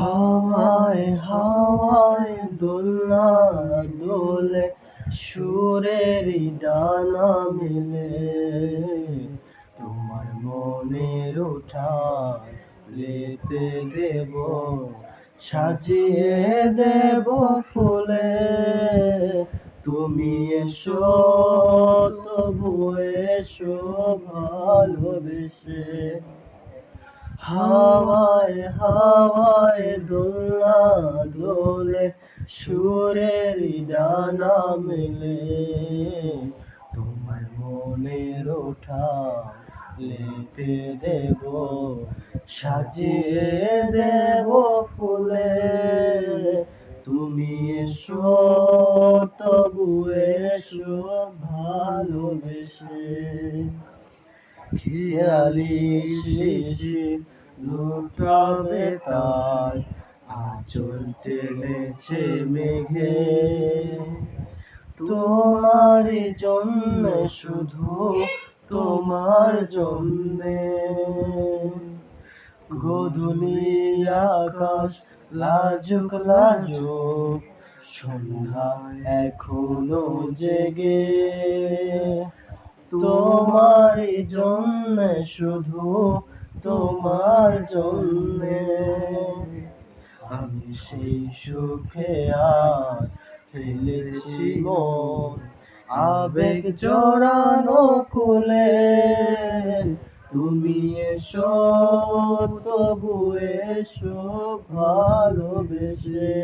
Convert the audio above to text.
হাওয়ায় হাওয়ায় দোলনা দোলে সুরের ডানা মেলে। তোমার মনের ওঠা লেপে দেব, সাজিয়ে দেব ফুলে। তুমি এসো, তবু এসো ভালোবেসে। হাওয়ায় হাওয়ায় দোলা দোলে, সুরের ডানা মেলে। তোমার মনের ওঠা লেপে দেব, সাজিয়ে দেব ফুলে। তুমি এসো তবু খেয়ালি শিশির লুটাবে তাই আঁচল টেনেছে মেঘে। তোমার জন্য শুধু তোমার জন্যে। গধুলি আকাশ লাজুক লাজুক, সন্ধ্যা এখনও জেগে। তোমার জন্য শুধু তোমার জন্য। আমি সেই সুখে আজ ফেলেছি আবেগ জড়ানো কুলে। তুমি এসো, তবু এসো ভালোবেসে।